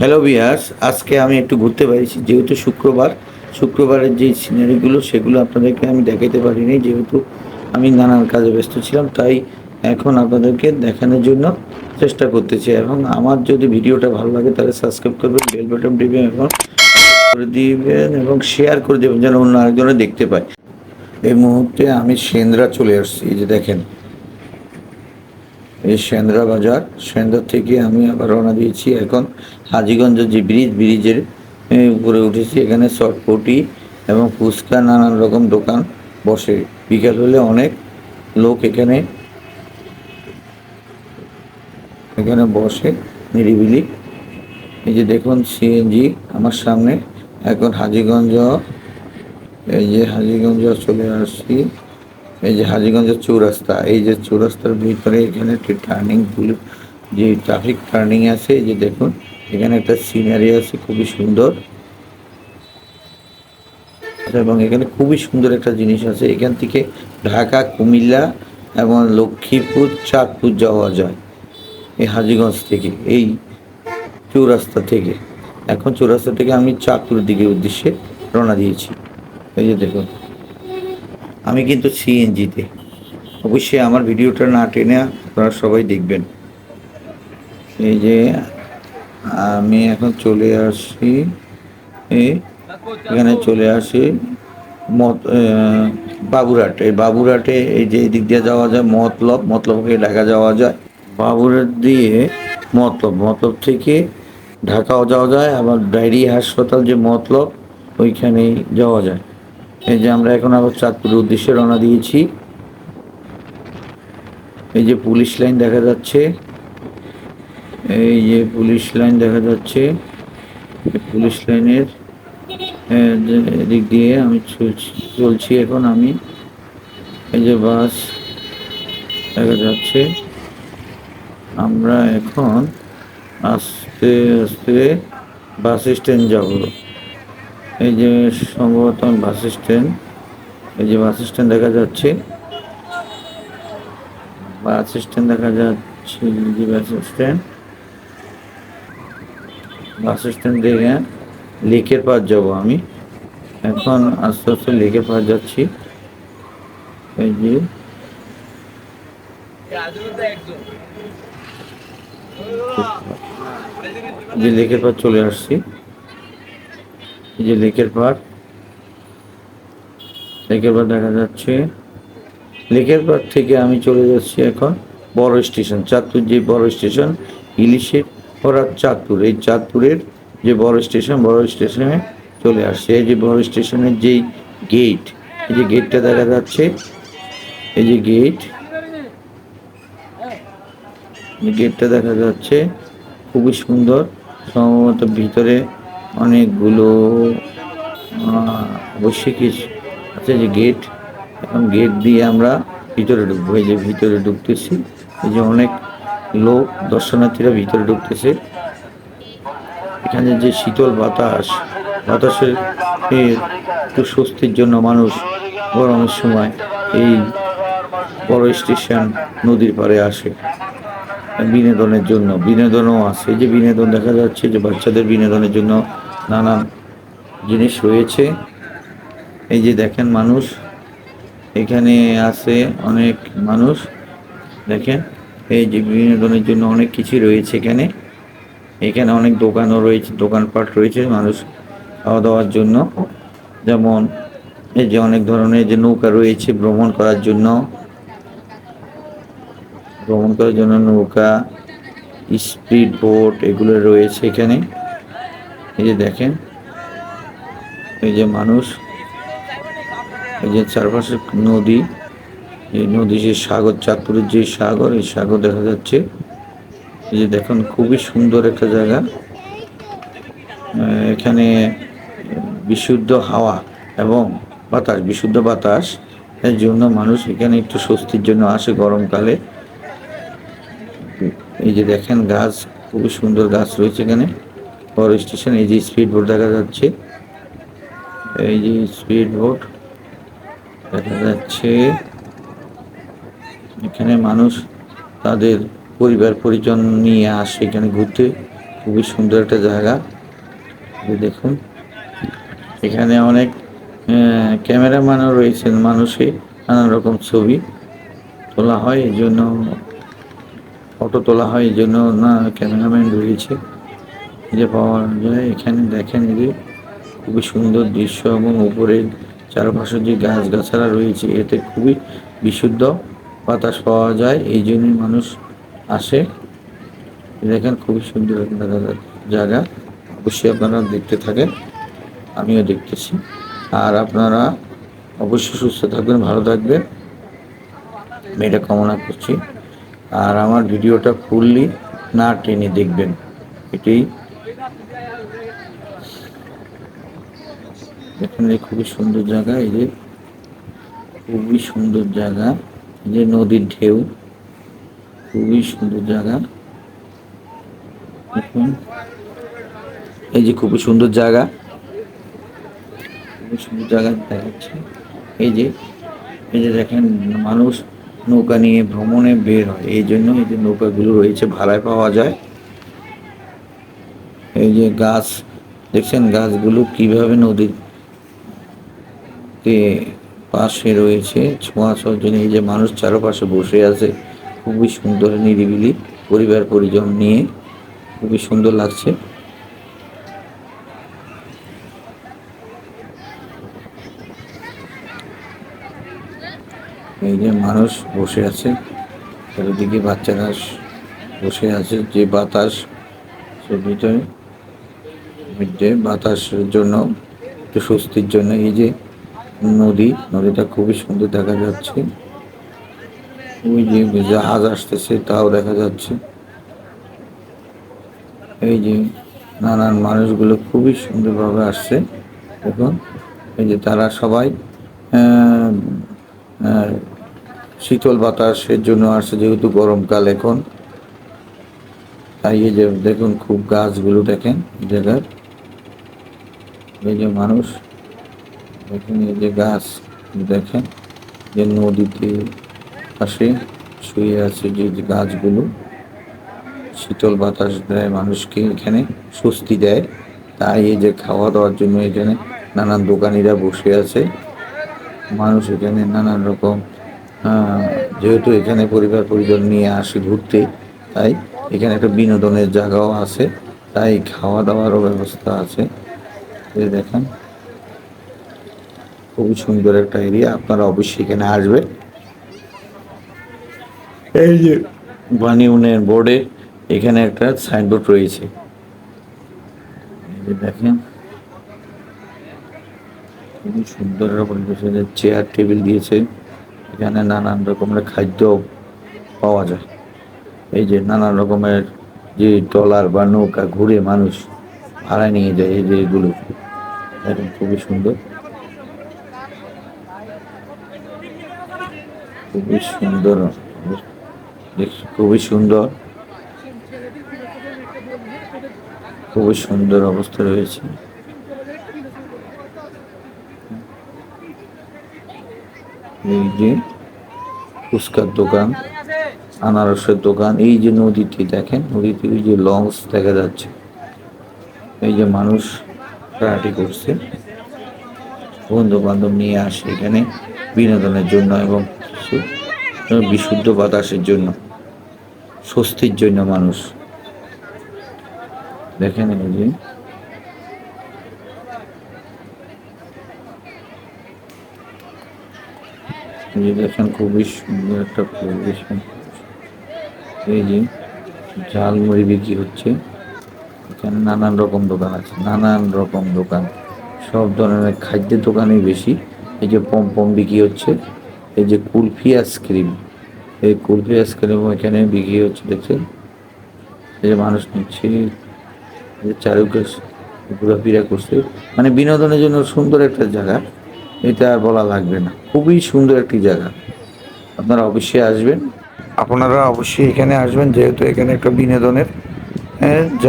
Hello বিয়ার্স আজকে আমি একটু ঘুরতে পেরেছি যেহেতু শুক্রবার, শুক্রবারের যে সিনারিগুলো সেগুলো আপনাদেরকে আমি দেখাতে পারিনি। যেহেতু আমি নানান কাজে ব্যস্ত ছিলাম, তাই এখন আপনাদেরকে দেখানোর জন্য চেষ্টা করতেছি। এবং আমার যদি ভিডিওটা ভালো লাগে, তাহলে সাবস্ক্রাইব করবেন বেল বাটন টিপবেন এবং করে দিবেন এবং শেয়ার করে দেবেন, যেন অন্য আরেকজনে দেখতে পায়। এই মুহূর্তে আমি সেন্দ্রা চলে আসছি, এই যে দেখেন। এই সেন্দ্রা বাজার, সেন্দ্রা থেকে আমি আবার রওনা দিয়েছি এখন হাজিগঞ্জ যে ব্রিজ, ব্রিজের উপরে উঠেছি। এখানে চটপটি এবং ফুচকা নানান রকম দোকান বসে। বিকাল হলে অনেক লোক এখানে এখানে বসে নিরিবিলি। এই যে দেখুন সিএনজি আমার সামনে। এখন হাজিগঞ্জ, এই যে হাজিগঞ্জ চলে আসছি। এই যে হাজিগঞ্জের চৌরাস্তা, এই যে চৌরাস্তার ভিতরে এখানে একটি টার্নিং যে ট্রাফিক টার্নিং আছে, এই যে দেখুন। এখানে একটা সিনারি আছে, খুবই সুন্দর। এবং এখানে খুবই সুন্দর একটা জিনিস আছে, এখান থেকে ঢাকা, কুমিল্লা এবং লক্ষ্মীপুর চাঁদপুর যাওয়া যায়, এই হাজিগঞ্জ থেকে, এই চৌরাস্তা থেকে। এখন চৌরাস্তা থেকে আমি চাঁদপুরের দিকে উদ্দেশ্যে রওনা দিয়েছি। এই যে দেখুন, আমি কিন্তু সিএনজিতে অবশ্যই আমার ভিডিওটা না টেনে আপনারা সবাই দেখবেন। এই যে আমি এখন চলে আসি এখানে চলে আসি মত বাবুরহাট। এই বাবুরহাটে এই যে দিক দিয়ে যাওয়া যায়, মতলব, মতলবকে ঢাকা যাওয়া যায়। বাবুরহাট দিয়ে মতলব মতলব থেকে ঢাকাও যাওয়া যায়, আবার ডায়েরি হাসপাতাল যে মতলব, ওইখানেই যাওয়া যায়। এই যে আমরা এখন আবার চাঁদপুরের উদ্দেশ্যে রওনা দিয়েছি। এই যে পুলিশ লাইন দেখা যাচ্ছে। এই যে পুলিশ লাইন দেখা যাচ্ছে, পুলিশ লাইনের দিক দিয়ে আমি চলছি চলছি এখন আমি। এই যে বাস দেখা যাচ্ছে। আমরা এখন আস্তে আস্তে বাস স্ট্যান্ড যাব। এই যে সম্ভবত বাস স্ট্যান্ড, এই যে বাস স্ট্যান্ড দেখা যাচ্ছে। বাস স্ট্যান্ড দেখা যাচ্ছে যে বাস স্ট্যান্ড। বাস স্ট্যান্ড থেকে লেকের পার যাব আমি। এখন আস্তে আস্তে লেকের পার যাচ্ছি। এই যে। লেকের পার চলে আসছি। এই যে লেকের পার লেকের পার দেখা যাচ্ছে। লেকের পার থেকে আমি চলে যাচ্ছি এখন বড় স্টেশন, চাঁদপুর যে বড় স্টেশন, ইলিশের পরার চাঁদপুর। এই চাঁদপুরের যে বড় স্টেশন, বড় স্টেশনে চলে আসছে। এই যে বড় স্টেশনের যেই গেট, এই যে গেটটা দেখা যাচ্ছে, এই যে গেট গেটটা দেখা যাচ্ছে, খুবই সুন্দর। সম্ভবত ভিতরে অনেকগুলো অবশ্যই কিছু আছে যে গেট, এখন গেট দিয়ে আমরা ভিতরে ঢুকবো। এই যে ভিতরে ঢুকতেছি, এই যে অনেক লোক দর্শনার্থীরা ভিতরে ঢুকতেছে। এখানে যে শীতল বাতাস বাতাসের একটু স্বস্তির জন্য মানুষ গরমের সময় এই বড় স্টেশন নদীর পাড়ে আসে। বিনোদনের জন্য, বিনোদনও আছে। যে বিনোদন দেখা যাচ্ছে যে বাচ্চাদের বিনোদনের জন্য নানান জিনিস রয়েছে। এই যে দেখেন মানুষ, এখানে আছে অনেক মানুষ। দেখেন। এই যে বিনোদনের জন্য অনেক কিছু রয়েছে এখানে। এখানে অনেক দোকানও রয়েছে, দোকানপাট রয়েছে মানুষ খাওয়া দাওয়ার জন্য। যেমন এই যে অনেক ধরনের যে নৌকা রয়েছে ভ্রমণ করার জন্য। ভ্রমণ করার জন্য নৌকা, স্পিড বোট এগুলো রয়েছে এখানে। এই যে দেখেন, এই যে মানুষ, এই যে চারপাশে নদী। এই নদী যে সাগর, চাঁদপুরের যে সাগর, এই সাগর দেখা যাচ্ছে। এই যে দেখুন, খুবই সুন্দর একটা জায়গা। এখানে বিশুদ্ধ হাওয়া এবং বাতাস, বিশুদ্ধ বাতাস এর জন্য মানুষ এখানে একটু স্বস্তির জন্য আসে গরমকালে। এই যে দেখেন, গাছ, খুবই সুন্দর গাছ রয়েছে এখানে। বড় স্টেশন, এই যে স্পিড বোট দেখা যাচ্ছে। এই যে স্পিড বোট দেখা যাচ্ছে। এখানে মানুষ তাদের পরিবার, পরিজন নিয়ে আসে এখানে ঘুরতে। খুবই সুন্দর একটা জায়গা। দেখুন। এখানে অনেক ক্যামেরাম্যানও রয়েছেন মানুষই নানান রকম ছবি তোলা হয়, এই জন্য, ফটো তোলা হয়, এই জন্য না, ক্যামেরাম্যান রয়েছে। যে পাওয়া যায় এখানে দেখেন যে, খুবই সুন্দর দৃশ্য এবং উপরে চারপাশে যে গাছগাছালা রয়েছে, এতে খুবই বিশুদ্ধ। বাতাস পাওয়া যায়, এই জন্যই মানুষ আসে। দেখেন খুবই সুন্দর জায়গা। অবশ্যই আপনারা দেখতে থাকেন, আমিও দেখতেছি। আর আপনারা অবশ্যই সুস্থ থাকবেন, ভালো থাকবেন। আমি এটা কামনা করছি। আর আমার ভিডিওটা ফুললি না টেনে দেখবেন। এটাই। এখানে খুবই সুন্দর জায়গা, এই যে খুবই সুন্দর জায়গা। যে নদীর ঢেউ, খুবই সুন্দর জায়গা। এই যে খুবই সুন্দর জায়গা। খুবই সুন্দর জায়গা দেখাচ্ছে। এই যে এই যে দেখেন, মানুষ নৌকা নিয়ে ভ্রমণে বের হয়। এই জন্য এই যে নৌকাগুলো রয়েছে, ভাড়ায় পাওয়া যায়। এই যে গাছ, দেখছেন গাছগুলো কীভাবে নদীর পাশে রয়েছে ছোঁয়া এই যে মানুষ চারপাশে বসে আছে, খুবই সুন্দর নিরিবিলি পরিবার পরিজন নিয়ে। খুবই সুন্দর লাগছে। এই যে মানুষ বসে আছে, চারিদিকে বাচ্চারা বসে আছে। যে বাতাস, সে ভিতরে বাতাসের জন্য, একটু স্বস্তির জন্য। এই যে নদী, নদীটা খুবই সুন্দর দেখা যাচ্ছে। ওই যে জাহাজ আসতেছে তাও দেখা যাচ্ছে। এই যে নানান মানুষগুলো খুবই সুন্দরভাবে আসছে। দেখুন, এই যে তারা সবাই শীতল বাতাসের জন্য আসছে যেহেতু গরমকাল এখন। তাই এই যে দেখুন, খুব গাছগুলো দেখেন জায়গার। এই যে মানুষ এই যে গাছ দেখেন, যে নদীতে পাশে শুয়ে আছে যে গাছগুলো, শীতল বাতাস দেয় মানুষকে, এখানে স্বস্তি দেয়। তাই এই যে খাওয়া দাওয়ার জন্য এখানে নানান দোকানিরা বসে আছে। মানুষ এখানে নানান রকম যেহেতু এখানে পরিবার পরিজন নিয়ে আসে ঘুরতে, তাই এখানে একটা বিনোদনের জায়গাও আছে। তাই খাওয়া দাওয়ারও ব্যবস্থা আছে। দেখেন। খুবই সুন্দর একটা এরিয়া আপনারা অবশ্যই এখানে আসবেন। এই যে পানি উন্নয়ন বোর্ডে এখানে একটা সাইনবোর্ড রয়েছে। দেখেন। খুবই সুন্দর চেয়ার টেবিল দিয়েছে। এখানে নানান রকমের খাদ্য পাওয়া যায়। এই যে নানান রকমের যে ট্রলার বা নৌকা ঘুরে মানুষ ভাড়ায় নিয়ে যায়, এই যে এগুলো। খুবই সুন্দর। খুবই সুন্দর। খুবই সুন্দর। খুবই সুন্দর অবস্থা রয়েছে। এই যে ফুচকার দোকান, আনারসের দোকান, এই যে নদীটি দেখেন নদীতে ওই যে লঞ্চ দেখা যাচ্ছে। এই যে মানুষ কারাটি করছে। বন্ধু বান্ধব নিয়ে আসে এখানে বিনোদনের জন্য এবং বিশুদ্ধ বাতাসের জন্য, স্বস্তির জন্য মানুষ। দেখেন এই যে। দেখেন খুবই সুন্দর একটা পরিবেশ এই যে ঝালমুড়ি বিক্রি হচ্ছে। এখানে নানান রকম দোকান আছে, নানান রকম দোকান। সব ধরনের খাদ্যের দোকানই বেশি। এই যে পম পম বিক্রি হচ্ছে। এই যে কুলফি আইসক্রিম এই কুলফি আইসক্রিম এখানে বিক্রি হচ্ছে, দেখছেন? এই যে মানুষ নিচ্ছে চারুকে ঘোরাফেরা করছে। মানে বিনোদনের জন্য সুন্দর একটা জায়গা, এটা আর বলা লাগবে না। খুবই সুন্দর একটি জায়গা। আপনারা অবশ্যই আসবেন। আপনারা অবশ্যই এখানে আসবেন, যেহেতু এখানে একটা বিনোদনের জায়গা